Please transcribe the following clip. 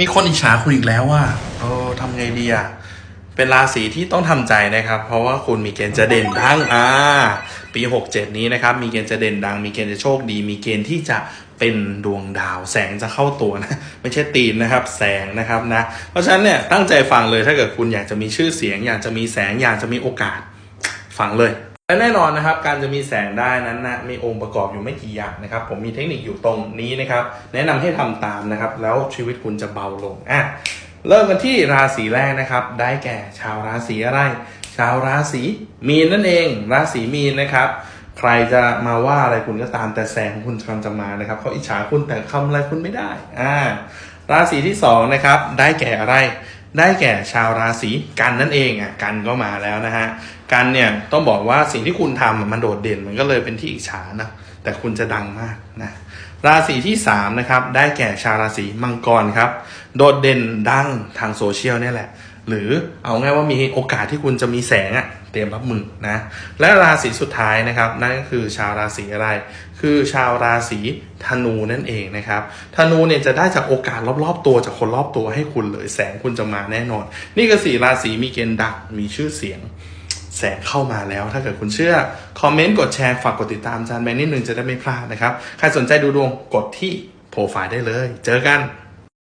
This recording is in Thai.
มีคนอิจฉาคุณอีกแล้วว่าเออทำไงดีอะ เป็นราศีที่ต้องทำใจนะครับ เพราะว่าคุณมีเกณฑ์จะเด่นดังอ่าปี 67 นี้นะครับ มีเกณฑ์จะเด่นดัง มีเกณฑ์จะโชคดี มีเกณฑ์ที่จะเป็นดวงดาว แสงจะเข้าตัวนะ ไม่ใช่ตีนนะครับ แสงนะครับนะ เพราะฉะนั้นเนี่ยตั้งใจฟังเลยถ้าเกิดคุณอยากจะมีชื่อเสียง อยากจะมีแสงอยากจะมีโอกาสฟังเลย และแน่นอนนะครับการจะมีแสงได้นั้นนะมีองค์ประกอบอยู่ไม่กี่อย่างนะครับ ผมมีเทคนิคอยู่ตรงนี้นะครับ แนะนำให้ทำตามนะครับ แล้วชีวิตคุณจะเบาลงอะเริ่มกันที่ราศีแรกนะครับ ได้แก่ชาวราศีอะไร ชาวราศีมีนนั่นเอง ราศีมีนนะครับ ใครจะมาว่าอะไรคุณก็ตามแต่แสงของคุณกำลังจะมานะครับเขาอิจฉาคุณแต่คำอะไรคุณไม่ได้อ่าราศีที่สองนะครับได้แก่อะไร ได้แก่ชาวราศีกันนั่นเองอะกันก็มาแล้วนะฮะกันเนี่ยต้องบอกว่าสิ่งที่คุณทำอะมันโดดเด่นมันก็เลยเป็นที่อิจฉานะแต่คุณจะดังมากนะ ราศีที่สามนะครับได้แก่ชาวราศีมังกรครับ โดดเด่นดังทางโซเชียลเนี่ยแหละ หรือเอาง่ายว่ามีโอกาสที่คุณจะมีแสงอะเตรียมรับมือนะ และราศีสุดท้ายนะครับ นั่นก็คือชาวราศีอะไร คือชาวราศีธนูนั่นเองนะครับ ธนูเนี่ยจะได้จากโอกาสรอบๆ ตัวจากคนรอบตัวให้คุณเลยแสงคุณจะมาแน่นอน นี่ก็สี่ราศีมีเกณฑ์ดังมีชื่อเสียง แสงเข้ามาแล้ว ถ้าเกิดคุณเชื่อ คอมเมนต์ กดแชร์ ฝากกดติดตามจานแบงค์นิดนึงจะได้ไม่พลาดนะครับ ใครสนใจดูดวงกดที่โปรไฟล์ได้เลย เจอกัน